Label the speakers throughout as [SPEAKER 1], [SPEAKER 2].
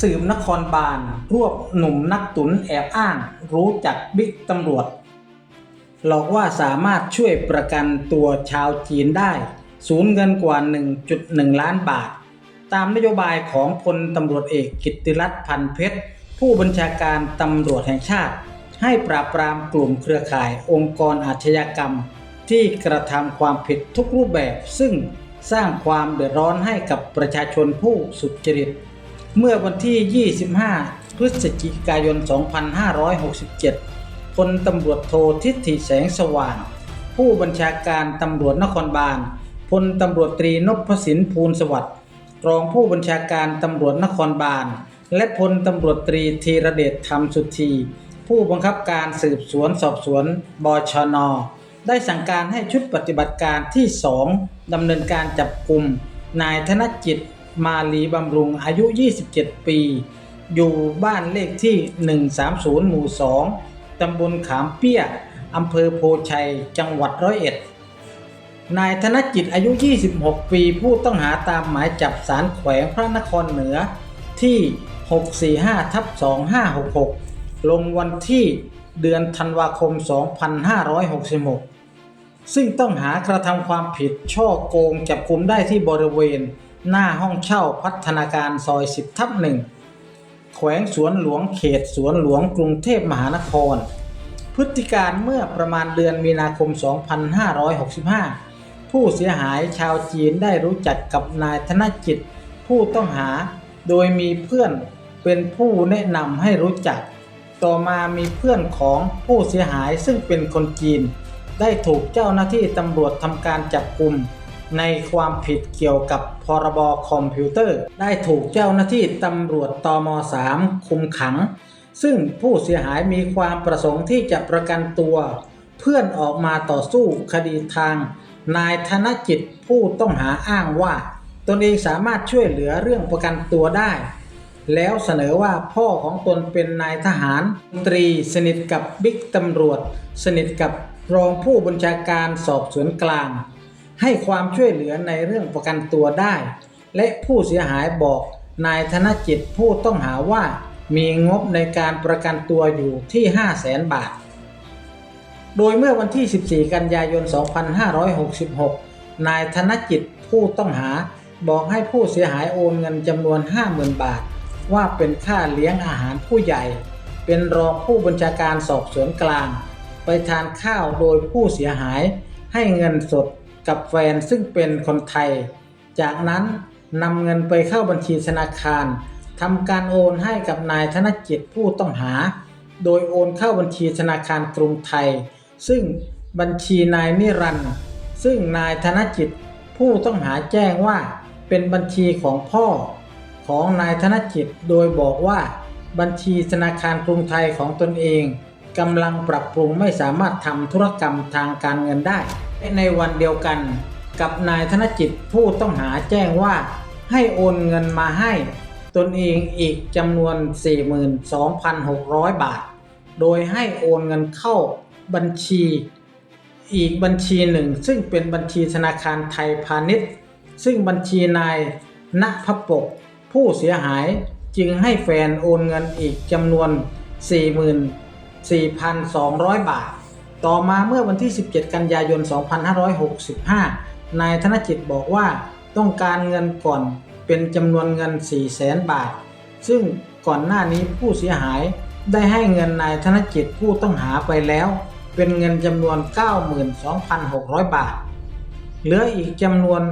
[SPEAKER 1] สืบนครบาลรวบหนุ่มนักตุนแอบอ้าง รู้จักบิ๊กตำรวจ หลอกว่าสามารถช่วยประกันตัวชาวจีนได้ สูญเงินกว่า 1.1 ล้านบาท ตามนโยบายของพลตำรวจเอกกิติรัตน์พันเพชร ผู้บัญชาการตำรวจแห่งชาติ ให้ปราบปรามกลุ่มเครือข่ายองค์กรอาชญากรรม ที่กระทำความผิดทุกรูปแบบ ซึ่งสร้างความเดือดร้อนให้กับประชาชนผู้สุจริต เมื่อวันที่ 25 พฤศจิกายน 2567 พลตำรวจโททิติแสงสว่าง ผู้บัญชาการตำรวจนครบาล พลตำรวจตรีนพสินภูลสวัสดิ์รองผู้บัญชาการตำรวจนครบาล และพลตำรวจตรีธีรเดชธรรมสุธี ผู้บังคับการสืบสวนสอบสวนบชน ได้สั่งการให้ชุดปฏิบัติการที่ 2ดำเนินการจับกลุ่มนายธนจิต มาลีบำรุงอายุ 27 ปี อยู่บ้านเลขที่ 130 หมู่ 2 ตำบลขามเปี้ย อำเภอโพชัย จังหวัดร้อยเอ็ด นายธนจิตอายุ 26 ปี ผู้ต้องหาตามหมายจับสารแขวงพระนครเหนือที่ 645ทับ2566 ลงวันที่เดือนธันวาคม 2566 ซึ่งต้องหากระทำความผิดช่อโกงจับกุมได้ที่บริเวณ หน้าห้องเช่าพัฒนาการซอย10ทับหนึ่งแขวงสวนหลวงเขตสวนหลวงกรุงเทพมหานคร พฤติการเมื่อประมาณเดือนมีนาคม 2565 ผู้เสียหายชาวจีนได้รู้จักกับนายธนจิต ผู้ต้องหาโดยมีเพื่อนเป็นผู้แนะนำให้รู้จัก ต่อมามีเพื่อนของผู้เสียหายซึ่งเป็นคนจีน ได้ถูกเจ้าหน้าที่ตำรวจทำการจับกลุ่ม ในความผิดเกี่ยวกับพรบคอมพิวเตอร์ ได้ถูกเจ้าหน้าที่ตำรวจตม 3 คุมขัง ซึ่งผู้เสียหายมีความประสงค์ที่จะประกันตัว เพื่อนออกมาต่อสู้คดีทาง นายธนจิตผู้ต้องหาอ้างว่า ตนเองสามารถช่วยเหลือเรื่องประกันตัวได้ แล้วเสนอว่าพ่อของตนเป็นนายทหารตรีสนิทกับบิ๊กตำรวจ สนิทกับรองผู้บัญชาการสอบสวนกลาง ให้ความช่วยเหลือในเรื่องประกันตัวได้ และผู้เสียหายบอกนายธนจิตผู้ต้องหาว่ามีงบในการประกันตัวอยู่ที่ 5 0 0แสนบาท โดยเมื่อวันที่ 14 กันยายน 2566 นายธนจิตผู้ต้องหาบอกให้ผู้เสียหายโอนเงินจำนวน 50,000 บาท ว่าเป็นค่าเลี้ยงอาหารผู้ใหญ่ เป็นรองผู้บัญชาการสอบสวนกลาง ไปทานข้าวโดยผู้เสียหายให้เงินสด กับแฟนซึ่งเป็นคนไทย จากนั้นนำเงินไปเข้าบัญชีธนาคารทำการโอนให้กับนายธนจิตผู้ต้องหา โดยโอนเข้าบัญชีธนาคารกรุงไทย ซึ่งบัญชีนายนิรันด์ซึ่งนายธนจิตผู้ต้องหาแจ้งว่าเป็นบัญชีของพ่อของนายธนจิตโดยบอกว่าบัญชีธนาคารกรุงไทยของตนเองกำลังปรับปรุงไม่สามารถทำธุรกรรมทางการเงินได้ ในวันเดียวกัน กับนายธนจิตผู้ต้องหาแจ้งว่าให้โอนเงินมาให้ตนเองอีกจำนวน 42,600 บาท โดยให้โอนเงินเข้าบัญชีอีกบัญชีหนึ่ง ซึ่งเป็นบัญชีธนาคารไทยพาณิชย์ ซึ่งบัญชีนายณพปก ผู้เสียหายจึงให้แฟนโอนเงินอีกจำนวน 44,200 บาท ต่อมาเมื่อวันที่ 17 กันยายน 2565 นายธนจิตบอกว่าต้องการเงินก่อนเป็นจำนวนเงิน 400,000บาท ซึ่งก่อนหน้านี้ผู้เสียหายได้ให้เงินนายธนจิตผู้ต้องหาไปแล้ว เป็นเงินจำนวน 92,600 บาท เหลืออีกจำนวน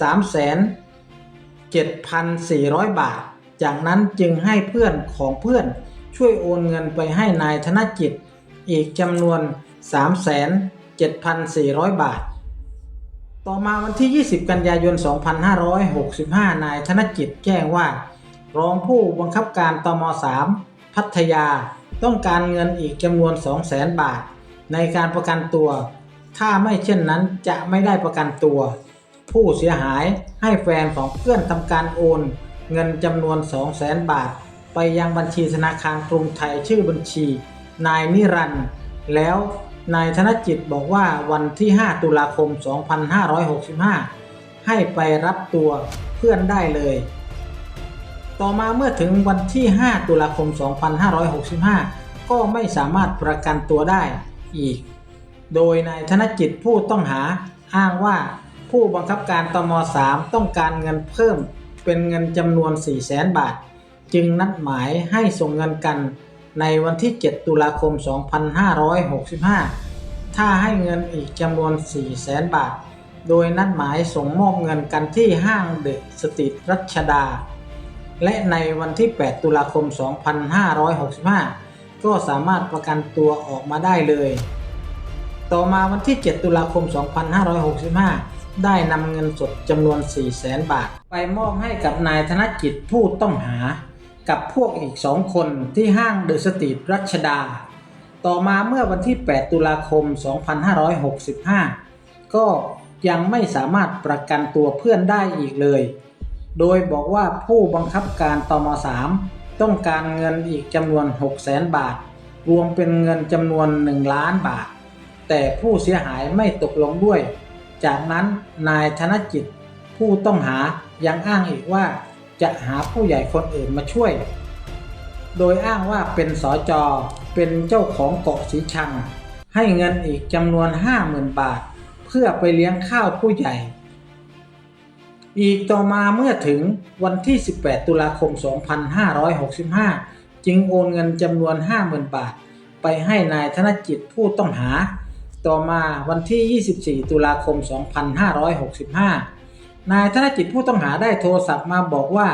[SPEAKER 1] 3,7,400 บาท จากนั้นจึงให้เพื่อนของเพื่อนช่วยโอนเงินไปให้นายธนจิต อีกจำนวน 3,7,400 บาท ต่อมาวันที่ 20 กันยายน 2565 นายธนจิตแจ้งว่า รองผู้บังคับการตม 3 พัทยาต้องการเงินอีกจำนวน 200,000 บาท ในการประกันตัว ถ้าไม่เช่นนั้นจะไม่ได้ประกันตัว ผู้เสียหายให้แฟนของเพื่อนทำการโอน เงินจำนวน 200,000 บาท ไปยังบัญชีธนาคารกรุงไทยชื่อบัญชี นายนิรันด์แล้วนายธนจิตบอกว่าวันที่ 5 ตุลาคม 2565 ให้ไปรับตัวเพื่อนได้เลย ต่อมาเมื่อถึงวันที่ 5 ตุลาคม 2565 ก็ไม่สามารถประกันตัวได้อีก โดยนายธนจิตผู้ต้องหาอ้างว่าผู้บังคับการตม 3 ต้องการเงินเพิ่มเป็นเงินจำนวน 400,000 บาท จึงนัดหมายให้ส่งเงินกัน ในวันที่ 7 ตุลาคม 2565 ถ้าให้เงินอีกจำนวน 400,000 บาท โดยนัดหมายส่งมอบเงินกันที่ห้างเดอะสตรีทรัชดา และในวันที่ 8 ตุลาคม 2565 ก็สามารถประกันตัวออกมาได้เลย ต่อมาวันที่ 7 ตุลาคม 2565 ได้นำเงินสดจำนวน 400,000 บาท ไปมอบให้กับนายธนกิจผู้ต้องหา กับพวกอีก2คนที่ห้างเดอะสตรีทรัชดา ต่อมาเมื่อวันที่ 8 ตุลาคม 2565 ก็ยังไม่สามารถประกันตัวเพื่อนได้อีกเลย โดยบอกว่าผู้บังคับการตม3ต้องการเงินอีกจำนวน 600,000 บาท รวมเป็นเงินจำนวน 1 ล้านบาท แต่ผู้เสียหายไม่ตกลงด้วย จากนั้นนายธนจิตผู้ต้องหายังอ้างอีกว่า จะหาผู้ใหญ่คนอื่นมาช่วย โดยอ้างว่าเป็นสอจอเป็นเจ้าของเกาะสีชัง ให้เงินอีกจำนวน 50,000 บาท เพื่อไปเลี้ยงข้าวผู้ใหญ่ อีกต่อมาเมื่อถึงวันที่ 18 ตุลาคม 2565 จึงโอนเงินจำนวน 50,000 บาท ไปให้นายธนจิตผู้ต้องหา ต่อมาวันที่ 24 ตุลาคม 2565 นายธนจิตผู้ต้องหาได้โทรศัพท์มาบอกว่า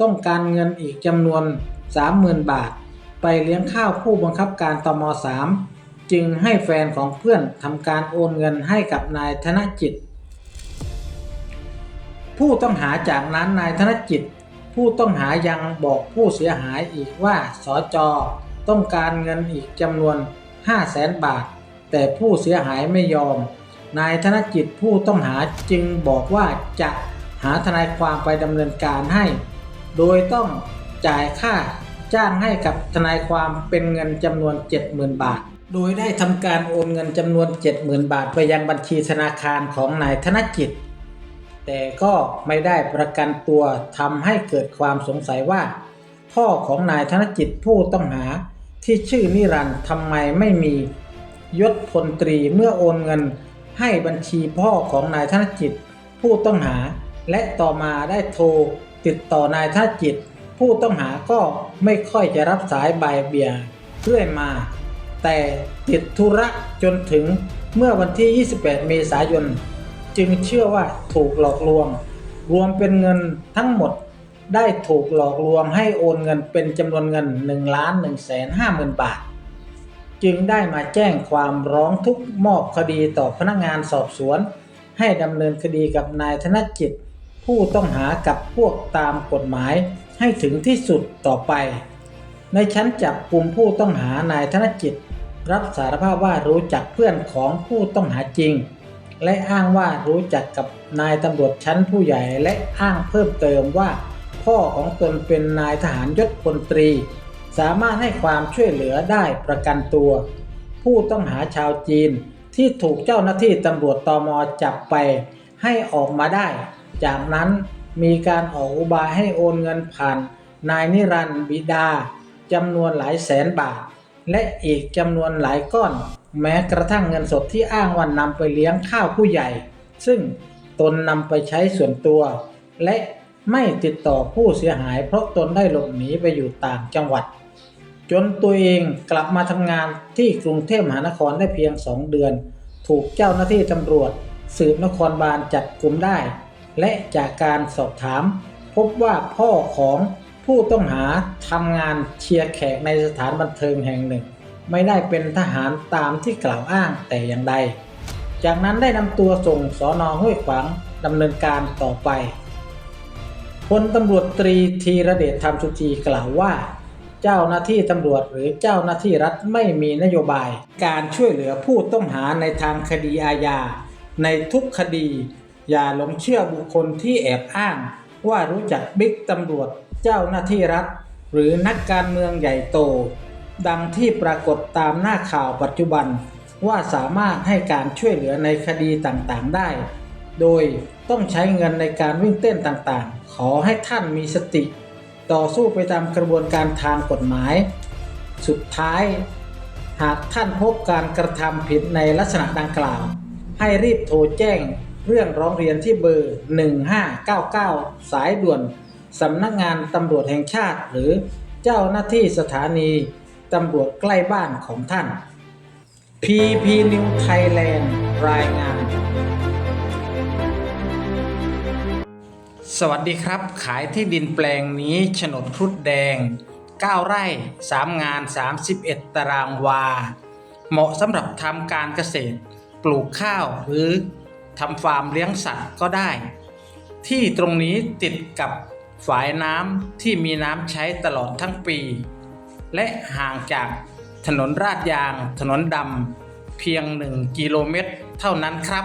[SPEAKER 1] ต้องการเงินอีกจำนวน 30,000 บาท ไปเลี้ยงข้าวผู้บังคับการตม3จึงให้แฟนของเพื่อนทำการโอนเงินให้กับนายธนจิตผู้ต้องหาจากนั้นนายธนจิตผู้ต้องหายังบอกผู้เสียหายอีกว่าสจต้องการเงินอีกจำนวน 5 0 0แสนบาท แต่ผู้เสียหายไม่ยอม นายธนจิตผู้ต้องหาจึงบอกว่าจะหาทนายความไปดำเนินการให้ โดยต้องจ่ายค่าจ้างให้กับทนายความเป็นเงินจำนวน 70,000 บาท โดยได้ทำการโอนเงินจำนวน 70,000 บาท ไปยังบัญชีธนาคารของนายธนจิตแต่ก็ไม่ได้ประกันตัวทำให้เกิดความสงสัยว่า พ่อของนายธนจิตผู้ต้องหาที่ชื่อนิรันด์ทำไมไม่มียศพลตรีเมื่อโอนเงิน ให้บัญชีพ่อของนายธนจิต ผู้ต้องหา และต่อมาได้โทร ติดต่อนายธนจิต ผู้ต้องหาก็ไม่ค่อยจะรับสายบ่ายเบียเรื่อยมา แต่ติดธุระจนถึงเมื่อวันที่ 28 เมษายน จึงเชื่อว่าถูกหลอกลวง รวมเป็นเงินทั้งหมดได้ถูกหลอกลวงให้โอนเงินเป็นจำนวนเงิน1ล้าน1แสน5หมื่นบาท จึงได้มาแจ้งความร้องทุกข์มอบคดีต่อพนักงานสอบสวน ให้ดำเนินคดีกับนายธนจิต ผู้ต้องหากับพวกตามกฎหมายให้ถึงที่สุดต่อไป ในชั้นจับกลุ่มผู้ต้องหานายธนจิต รับสารภาพว่ารู้จักเพื่อนของผู้ต้องหาจริง และอ้างว่ารู้จักกับนายตำรวจชั้นผู้ใหญ่และอ้างเพิ่มเติมว่า พ่อของตนเป็นนายทหารยศพลตรี สามารถให้ความช่วยเหลือได้ประกันตัว ผู้ต้องหาชาวจีนที่ถูกเจ้าหน้าที่ตำรวจตอมจับไปให้ออกมาได้ จากนั้นมีการออกอุบายให้โอนเงินผ่าน นายนิรันดร์บิดาจำนวนหลายแสนบาท และอีกจำนวนหลายก้อน แม้กระทั่งเงินสดที่อ้างว่านำไปเลี้ยงข้าวผู้ใหญ่ ซึ่งตนนำไปใช้ส่วนตัว และไม่ติดต่อผู้เสียหายเพราะตนได้หลบหนีไปอยู่ต่างจังหวัด จนตัวเองกลับมาทำงานที่กรุงเทพมหานครได้เพียงสองเดือน ถูกเจ้าหน้าที่ตำรวจ สืบนครบาลจับกลุ่มได้ และจากการสอบถาม พบว่าพ่อของผู้ต้องหาทำงานเชียร์แขกในสถานบันเทิงแห่งหนึ่ง ไม่ได้เป็นทหารตามที่กล่าวอ้างแต่อย่างใด จากนั้นได้นำตัวส่งสอนอห้วยขวางดำเนินการต่อไปพลตำรวจตรีธีระเดชธรรมสุจีกล่าวว่า เจ้าหน้าที่ตำรวจหรือเจ้าหน้าที่รัฐไม่มีนโยบาย การช่วยเหลือผู้ต้องหาในทางคดีอาญาในทุกคดี อย่าหลงเชื่อบุคคลที่แอบอ้าง ว่ารู้จักบิ๊กตำรวจ เจ้าหน้าที่รัฐ หรือนักการเมืองใหญ่โต ดังที่ปรากฏตามหน้าข่าวปัจจุบัน ว่าสามารถให้การช่วยเหลือในคดีต่างๆได้ โดยต้องใช้เงินในการวิ่งเต้นต่างๆ ขอให้ท่านมีสติ ต่อสู้ไปตามกระบวนการทางกฎหมาย สุดท้าย หากท่านพบการกระทำผิดในลักษณะดังกล่าว ให้รีบโทรแจ้งเรื่องร้องเรียนที่เบอร์ 1599 สายด่วนสำนักงานตำรวจแห่งชาติ หรือเจ้าหน้าที่สถานีตำรวจใกล้บ้านของท่าน PP New Thailand รายงาน วัสดีครับ ขายที่ดินแปลงนี้โฉนดพรุดแดง 9 ไร่ 3 งาน 31 ตารางวา เหมาะสำหรับทำการเกษตร ปลูกข้าวหรือทำฟาร์มเลี้ยงสัตว์ก็ได้ ที่ตรงนี้ติดกับฝายน้ำที่มีน้ำใช้ตลอดทั้งปี และห่างจากถนนราดยาง ถนนดำเพียง 1 กิโลเมตร เท่านั้นครับ